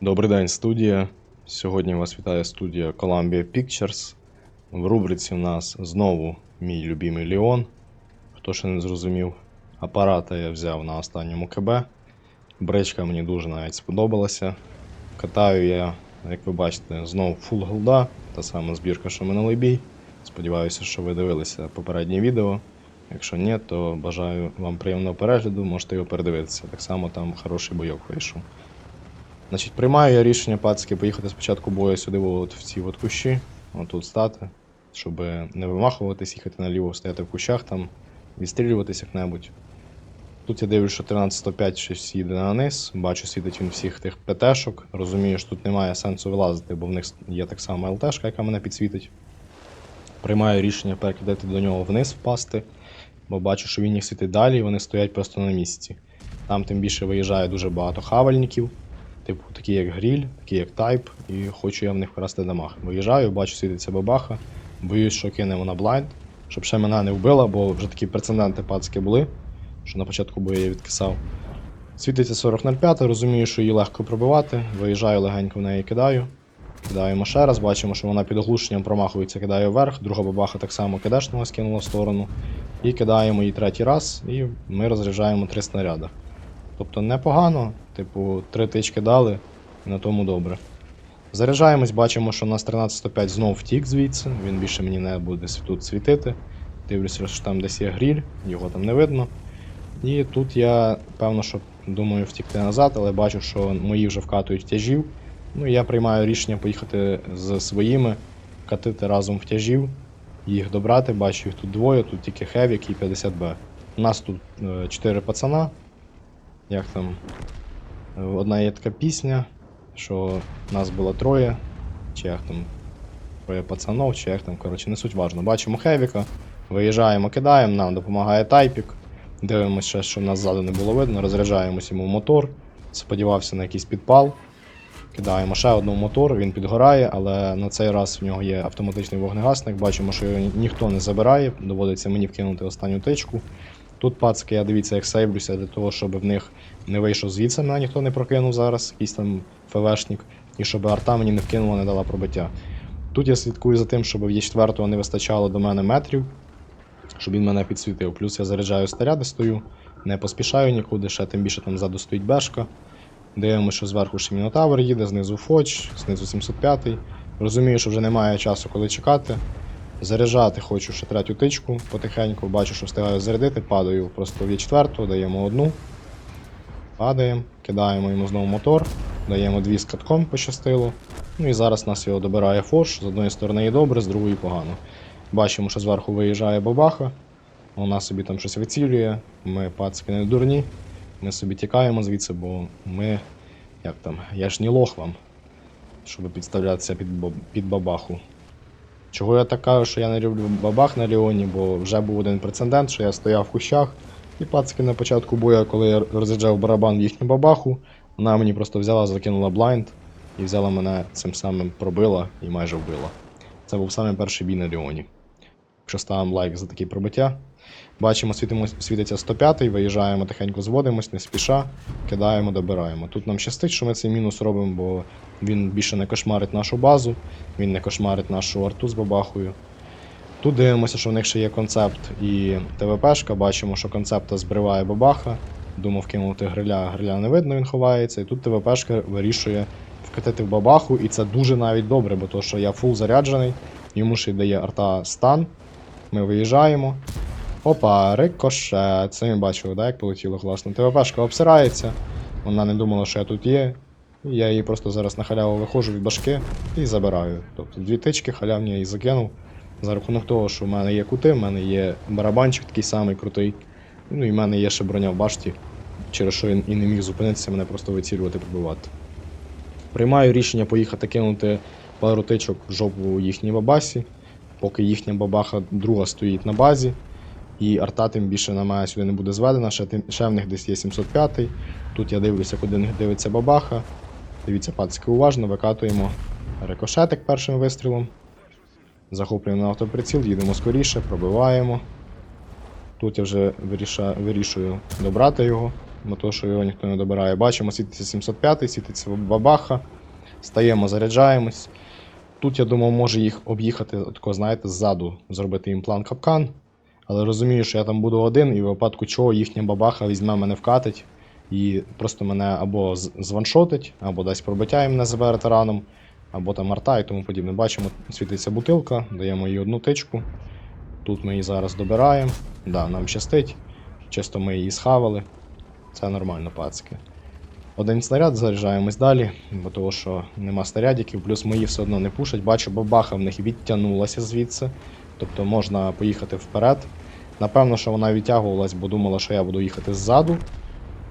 Добрий день, студія. Сьогодні вас вітає студія Columbia Pictures. В рубриці у нас знову мій любимий Леон. Хто ще не зрозумів, апарата я взяв на останньому КБ. Бречка мені дуже навіть сподобалася. Катаю я, як ви бачите, знову фул голда, та сама збірка, що минулий бій. Сподіваюся, що ви дивилися попереднє відео. Якщо ні, то бажаю вам приємного перегляду, можете його передивитися. Так само там хороший бойок вийшов. Значить, приймаю я рішення пацки поїхати спочатку бою сюди от в ці от кущі, отут стати, щоб не вимахуватись, їхати наліво, стояти в кущах там, відстрілюватись як-небудь. Тут я дивлюсь, що 1305 щось їде на низ, бачу, світить він всіх тих ПТшок. Розумію, що тут немає сенсу вилазити, бо в них є так само ЛТшка, яка мене підсвітить. Приймаю рішення перекидати до нього вниз впасти, бо бачу, що він їх світить далі, і вони стоять просто на місці. Там тим більше виїжджає дуже багато хавальників. Типу, такі як гріль, такі як тайп, і хочу я в них вкрасти дамаг. Виїжджаю, бачу, світиться бабаха, боюсь, що кине вона блайнд, щоб ще мене не вбила, бо вже такі прецеденти пацки були, що на початку бою я відкисав. Світиться 4005, розумію, що її легко пробивати. Виїжджаю легенько в неї кидаю. Кидаємо ще раз, бачимо, що вона під оглушенням промахується, кидаю вверх, друга бабаха так само кидешного скинула в сторону. І кидаємо її третій раз, і ми розряджаємо три снаряди. Тобто непогано, типу, три тички дали, і на тому добре. Заряджаємось, бачимо, що у нас 1305 знов втік звідси, він більше мені не буде тут світити. Дивлюся, що там десь є гріль, його там не видно. І тут я, певно, що думаю втікти назад, але бачу, що мої вже вкатують тяжів. Ну і я приймаю рішення поїхати з своїми, катити разом в тяжів, їх добрати. Бачу, їх тут двоє, тут тільки Хевік і 50Б. У нас тут 4 пацана, як там. Одна є така пісня, що нас було троє, чи як там троє пацанов, чи як там, коротше, не суть важно. Бачимо Хевіка, виїжджаємо, кидаємо, нам допомагає тайпік. Дивимося, що нас ззаду не було видно, розряджаємось йому в мотор. Сподівався на якийсь підпал. Кидаємо ще одного мотор, він підгорає, але на цей раз в нього є автоматичний вогнегасник. Бачимо, що його ніхто не забирає, доводиться мені вкинути останню тичку. Тут пацки, я дивіться, як сейвлюся для того, щоб в них не вийшов звідси, мене ніхто не прокинув зараз, якийсь там ФВшник, і щоб арта мені не вкинула, не дала пробиття. Тут я слідкую за тим, щоб в Є4 не вистачало до мене метрів, щоб він мене підсвітив. Плюс я заряджаю снаряди, стою, не поспішаю нікуди, ще тим більше там ззаду стоїть бешка. Дивимося, що зверху ще Мінотавр їде, знизу Фоч, знизу 705. Розумію, що вже немає часу, коли чекати. Заряджати хочу ще третю тичку потихеньку, бачу, що встигаю зарядити, падаю просто в Є4, даємо одну. Падаємо, кидаємо йому знову мотор, даємо дві з катком пощастило. Ну і зараз нас його добирає фош. З одної сторони і добре, з другої погано. Бачимо, що зверху виїжджає бабаха. Вона собі там щось вицілює. Ми пацки не дурні. Ми собі тікаємо звідси, бо ми. Як там, я ж не лох вам, щоб підставлятися під, під бабаху. Чого я так кажу, що я не люблю бабах на Ліоні, бо вже був один прецедент, що я стояв в кущах, і пацки на початку бою, коли я розряджав барабан в їхню бабаху, вона мені просто взяла, закинула блайнд і взяла мене цим самим пробила і майже вбила. Це був самий перший бій на Ліоні. Якщо ставимо лайк за такі пробиття. Бачимо, світиться 105 виїжджаємо тихенько, зводимось, не спіша, кидаємо, добираємо. Тут нам щастить, що ми цей мінус робимо, бо він більше не кошмарить нашу базу, він не кошмарить нашу арту з бабахою. Тут дивимося, що в них ще є концепт і ТВПшка. Бачимо, що концепта збриває бабаха. Думав кинути гриля, гриля не видно, він ховається. І тут ТВПшка вирішує вкатити в бабаху, і це дуже навіть добре, бо то, що я фул заряджений, йому ще й дає арта стан. Ми виїжджаємо. Опа, рикошет. Ми бачили, да, як полетіло класно. ТВПшка обсирається. Вона не думала, що я тут є. Я її просто зараз на халяву виходжу від башки і забираю. Тобто дві тички халявні я її закинув. За рахунок того, що в мене є кути, в мене є барабанчик такий самий крутий. Ну і в мене є ще броня в башті, через що він і не міг зупинитися, мене просто вицілювати, пробивати. Приймаю рішення поїхати кинути пару тичок в жопу їхній бабасі, поки їхня бабаха друга стоїть на базі. І арта тим більше на мене сюди не буде зведена, ще, тим- ще в них десь є 705 Тут я дивлюся, куди них дивиться бабаха. Дивіться, пацки уважно, викатуємо рикошетик першим вистрілом. Захоплюємо на автоприціл, їдемо скоріше, пробиваємо. Тут я вже виріша, вирішую добрати його. бо то, що його ніхто не добирає. Бачимо, світиться 705, світиться бабаха. Стаємо, заряджаємось. Тут я думав, може їх об'їхати, тако, знаєте, ззаду, зробити їм план капкан. Але розумію, що я там буду один, і в випадку чого їхня бабаха візьме мене вкатить і просто мене або званшотить, або дасть пробиття і мене забере тараном, або там арта і тому подібне. Бачимо, світиться бутилка, даємо їй одну тичку. Тут ми її зараз добираємо. Да, нам щастить. Чисто ми її схавали. Це нормально, пацки. Один снаряд, заряджаємось далі, бо того, що нема снарядиків, плюс мої все одно не пушать. Бачу, бабаха в них відтягнулася звідси. Тобто можна поїхати вперед. Напевно, що вона відтягувалась, бо думала, що я буду їхати ззаду.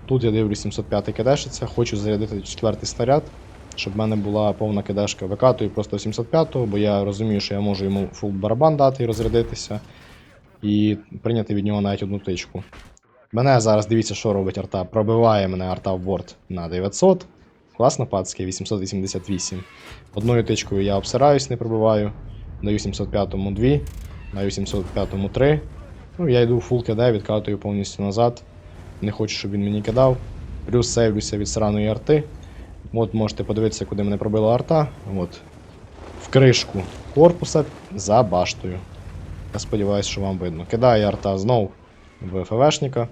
Тут я дивлюсь 705 кидешиться, хочу зарядити четвертий снаряд, щоб в мене була повна кидешка. Викатую просто 705-го, бо я розумію, що я можу йому фул барабан дати і розрядитися, і прийняти від нього навіть одну тичку. Мене зараз дивіться, що робить арта. Пробиває мене арта в борт на 900. Класно, пацки, 888. Одною тичкою я обсираюсь, не пробиваю. Даю 705-му 2, даю 705-му 3. Ну, я йду фул КД, відкатую повністю назад. Не хочу, щоб він мені кидав. Плюс сейвлюся від сраної арти. От можете подивитися, куди мене пробила арта. От. В кришку корпуса за баштою. Я сподіваюся, що вам видно. Кидає арта знов ФВшника.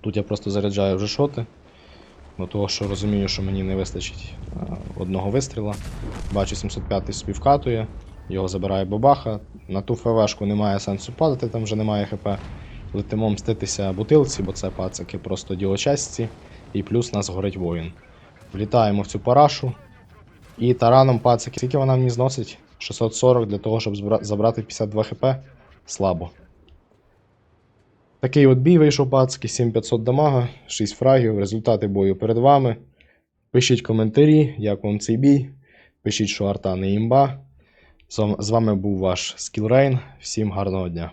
Тут я просто заряджаю вже шоти. До того, що розумію, що мені не вистачить а, одного вистріла. Бачу, 705 собі вкатує, його забирає бабаха. На ту ФВшку немає сенсу падати, там вже немає ХП. Летимо мститися бутилці, бо це пацики просто ділочасті. І плюс нас горить воїн. Влітаємо в цю парашу. І тараном пацики. Скільки вона мені зносить? 640 для того, щоб забрати 52 хп. Слабо. Такий от бій вийшов пацки, 7500 дамага, 6 фрагів, результати бою перед вами. Пишіть коментарі, як вам цей бій. Пишіть, що арта не імба. З вами був ваш Скілрейн. Всім гарного дня.